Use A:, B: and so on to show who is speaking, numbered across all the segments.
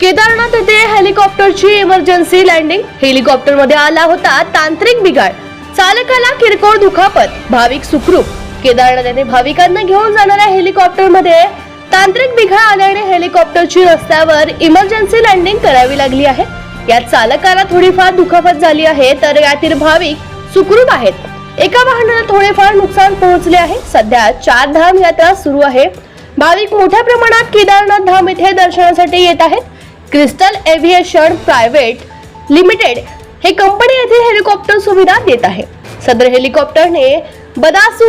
A: केदारनाथ येथे हेलिकॉप्टरची emergency landing हेलिकॉप्टरमध्ये आला होता तांत्रिक बिघाड. चालकाला किरकोळ दुखापत भाविक सुखरूप. केदारनाथ येथे भाविकांना घेऊन जाणाऱ्या हेलिकॉप्टरमध्ये तांत्रिक बिघाड आल्याने हेलिकॉप्टरची रस्त्यावर इमर्जन्सी लँडिंग करावी लागली आहे. यात चालकाला थोडीफार दुखापत झाली आहे तर यातील भाविक सुखरूप आहेत. एका वाहनाला थोडेफार नुकसान पोहोचले आहे. सध्या चार धाम यात्रा सुरू आहे. भाविक मोठ्या प्रमाणात केदारनाथ धाम येथे दर्शनासाठी येत आहेत. क्रिस्टल एव्हिएशन प्रायव्हेट लिमिटेड हे कंपनी येथे हेलिकॉप्टर सुविधा देत आहे. सदर हेलिकॉप्टरने बदासू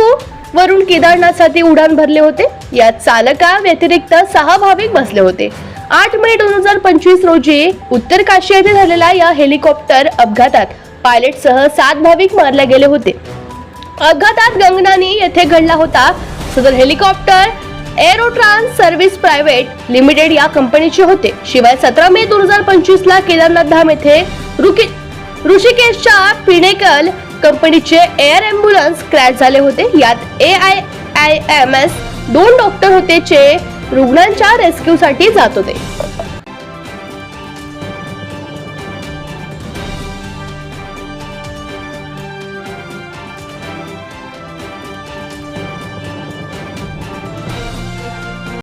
A: वरून केदारनाथसाठी उडान भरले होते. या चालका व्यतिरिक्त सहा भाविक बसले होते. आठ मे दोन हजार पंचवीस रोजी उत्तर काशी येथे झालेल्या या हेलिकॉप्टर अपघातात पायलटसह सात भाविक मारले गेले होते. अपघातात गंगनानी येथे घडला होता. सदर helicopter aero service private limited या कंपनीचे होते. शिवाय सतरा मे दोन हजार पंचवीस ला केदारनाथ धाम येथे ऋषिकेशच्या पिनेकल कंपनीचे एअर अँब्युलन्स क्रॅश झाले होते. यात A I I M S दोन डॉक्टर होते जे रुग्णांच्या रेस्क्यू साठी जात होते.